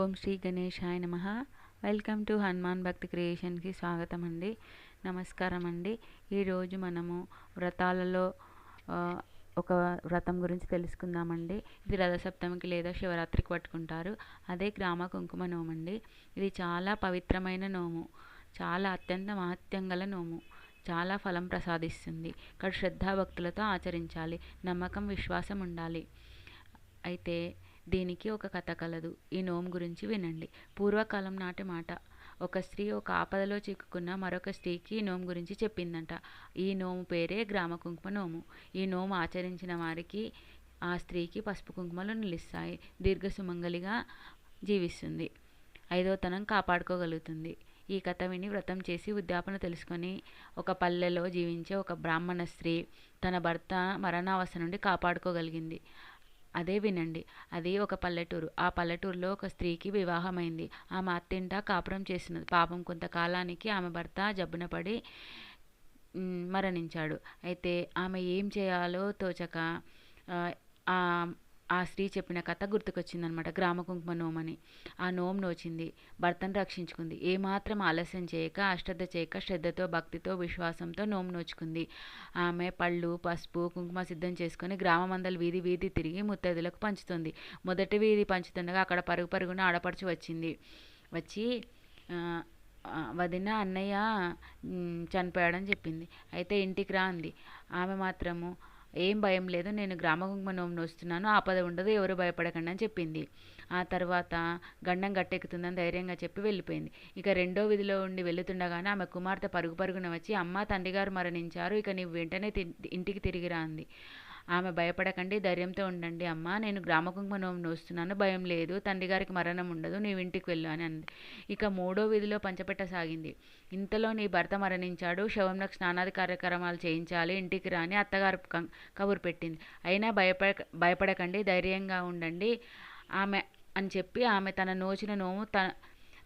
ఓం శ్రీ గణేశాయ నమ. Welcome to Hanuman భక్తి క్రియేషన్కి స్వాగతం అండి నమస్కారం అండి ఈరోజు మనము వ్రతాలలో ఒక వ్రతం గురించి తెలుసుకుందామండి. ఇది రథసప్తమికి లేదా శివరాత్రికి పట్టుకుంటారు. అదే గ్రామ కుంకుమ నోము అండి ఇది చాలా పవిత్రమైన నోము. చాలా అత్యంత మహత్యం గల నోము. చాలా ఫలం ప్రసాదిస్తుంది. ఇక్కడ శ్రద్ధాభక్తులతో ఆచరించాలి. నమ్మకం విశ్వాసం ఉండాలి. అయితే దీనికి ఒక కథ కలదు. ఈ నోము గురించి వినండి. పూర్వకాలం నాటి మాట. ఒక స్త్రీ ఒక ఆపదలో చిక్కుకున్న మరొక స్త్రీకి ఈ నోము గురించి చెప్పిందంట. ఈ నోము పేరే గ్రామ కుంకుమ నోము. ఈ నోము ఆచరించిన వారికి ఆ స్త్రీకి పసుపు కుంకుమలు నిలుస్తాయి. దీర్ఘ సుమంగలిగా జీవిస్తుంది. ఐదోతనం కాపాడుకోగలుగుతుంది. ఈ కథ విని వ్రతం చేసి ఉద్యాపన తెలుసుకొని ఒక పల్లెలో జీవించే ఒక బ్రాహ్మణ స్త్రీ తన భర్త మరణావస్థ నుండి కాపాడుకోగలిగింది. అదే వినండి. అది ఒక పల్లెటూరు. ఆ పల్లెటూరులో ఒక స్త్రీకి వివాహమైంది. ఆమె అత్తింట కాపురం చేసినది. పాపం కొంతకాలానికి ఆమె భర్త జబ్బున పడి మరణించాడు. అయితే ఆమె ఏం చేయాలో తోచక ఆ, స్త్రీ చెప్పిన కథ గుర్తుకొచ్చిందనమాట. గ్రామ కుంకుమ నోమని ఆ నోము నోచింది. భర్తను రక్షించుకుంది. ఏమాత్రం ఆలస్యం చేయక అశ్రద్ధ చేయక శ్రద్ధతో భక్తితో విశ్వాసంతో నోము నోచుకుంది. ఆమె పళ్ళు పసుపు కుంకుమ సిద్ధం చేసుకొని గ్రామమందల వీధి వీధి తిరిగి ముత్తైదులకు పంచుతుంది. మొదటి వీధి పంచుతుండగా అక్కడ పరుగు పరుగున ఆడపడుచు వచ్చింది. వచ్చి వదిన అన్నయ్య చనిపోయాడని చెప్పింది. అయితే ఇంటికి రా అంది. ఆమె మాత్రము ఏం భయం లేదు నేను గ్రామ నోస్తున్నాను ఆపద ఉండదు ఎవరు భయపడకండి అని చెప్పింది. ఆ తర్వాత గండం గట్టెక్కుతుందని ధైర్యంగా చెప్పి వెళ్ళిపోయింది. ఇక రెండో విధిలో ఉండి వెళుతుండగానే ఆమె కుమార్తె పరుగు పరుగున వచ్చి అమ్మ తండ్రి గారు మరణించారు ఇక నీవు వెంటనే తి- ఇంటికి తిరిగి రాంది ఆమె భయపడకండి ధైర్యంతో ఉండండి అమ్మ. నేను గ్రామ కుంకుమ నోము నోస్తున్నాను భయం లేదు. తండ్రి గారికి మరణం ఉండదు నీవు ఇంటికి వెళ్ళు అని అంది. ఇక మూడో వీధిలో పంచపెట్టసాగింది ఇంతలో నీ భర్త మరణించాడు. శవంలకు స్నానాది కార్యక్రమాలు చేయించాలి ఇంటికి రాని అత్తగారు కబురు పెట్టింది. అయినా భయపడ భయపడకండి ధైర్యంగా ఉండండి ఆమె అని చెప్పి ఆమె తన నోచిన నోము తన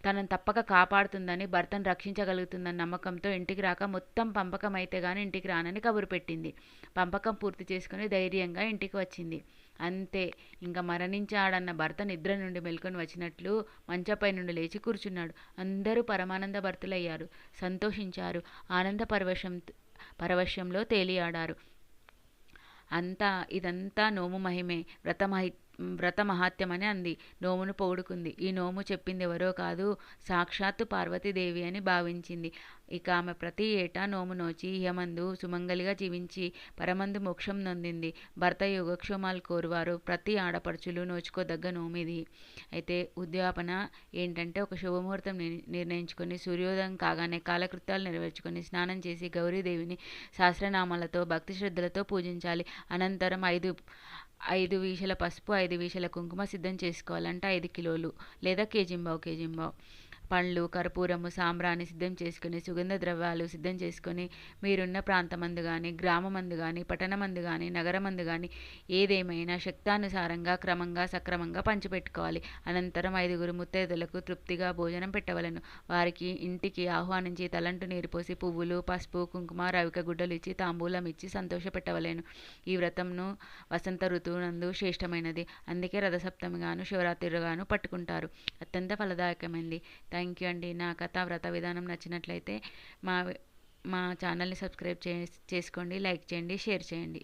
తనను తప్పక కాపాడుతుందని భర్తను రక్షించగలుగుతుందని నమ్మకంతో ఇంటికి రాక మొత్తం పంపకం అయితే గాని ఇంటికి రానని కబురు పెట్టింది. పంపకం పూర్తి చేసుకుని ధైర్యంగా ఇంటికి వచ్చింది. అంతే ఇంకా మరణించాడన్న భర్త నిద్ర నుండి మెల్కొని వచ్చినట్లు మంచపై నుండి లేచి కూర్చున్నాడు. అందరూ పరమానంద భర్తలయ్యారు. సంతోషించారు. ఆనంద పరవశం పరవశంలో తేలియాడారు. అంతా ఇదంతా నోము మహిమే. వ్రత మహి వ్రత మహాత్యం అని అంది. నోమును పొగుడుకుంది. ఈ నోము చెప్పింది ఎవరో కాదు సాక్షాత్తు పార్వతీదేవి అని భావించింది. ఇక ఆమె ప్రతి ఏటా నోము నోచి ఇహమందు సుమంగలిగా జీవించి పరమందు మోక్షం నొందింది. భర్త యోగక్షేమాలు కోరువారు. ప్రతి ఆడపడుచులు నోచుకోదగ్గ నోమిది. అయితే ఉద్యాపన ఏంటంటే ఒక శుభముహూర్తం నిర్ణయించుకొని సూర్యోదయం కాగానే కాలకృత్యాలు నెరవేర్చుకొని స్నానం చేసి గౌరీదేవిని సహస్రనామాలతో భక్తి శ్రద్ధలతో పూజించాలి. అనంతరం ఐదు ఐదు వీషల పసుపు ఐదు వీషల కుంకుమ సిద్ధం చేసుకోవాలంటే ఐదు కిలోలు లేదా కేజింబావు కేజింబావు. పండ్లు కర్పూరము సాంబ్రాన్ని సిద్ధం చేసుకుని సుగంధ ద్రవ్యాలు సిద్ధం చేసుకొని మీరున్న ప్రాంతమందు కానీ గ్రామమందు కానీ పట్టణమందు కానీ నగరమందు కానీ ఏదేమైనా శక్తానుసారంగా క్రమంగా సక్రమంగా పంచిపెట్టుకోవాలి. అనంతరం ఐదుగురు ముత్తైదులకు తృప్తిగా భోజనం పెట్టవలను. వారికి ఇంటికి ఆహ్వానించి తలంటు నీరు పోసి పువ్వులు పసుపు కుంకుమ రవిక గుడ్డలు ఇచ్చి తాంబూలం ఇచ్చి సంతోషపెట్టవలేను. ఈ వ్రతంను వసంత ఋతువునందు శ్రేష్టమైనది. అందుకే రథసప్తమి గాను శివరాత్రి గాను పట్టుకుంటారు. అత్యంత ఫలదాయకమైంది. థ్యాంక్ యూ అండి. నా కథ వ్రత విధానం నచ్చినట్లయితే మా మా ఛానల్ని సబ్స్క్రైబ్ చే చేసుకోండి లైక్ చేయండి షేర్ చేయండి.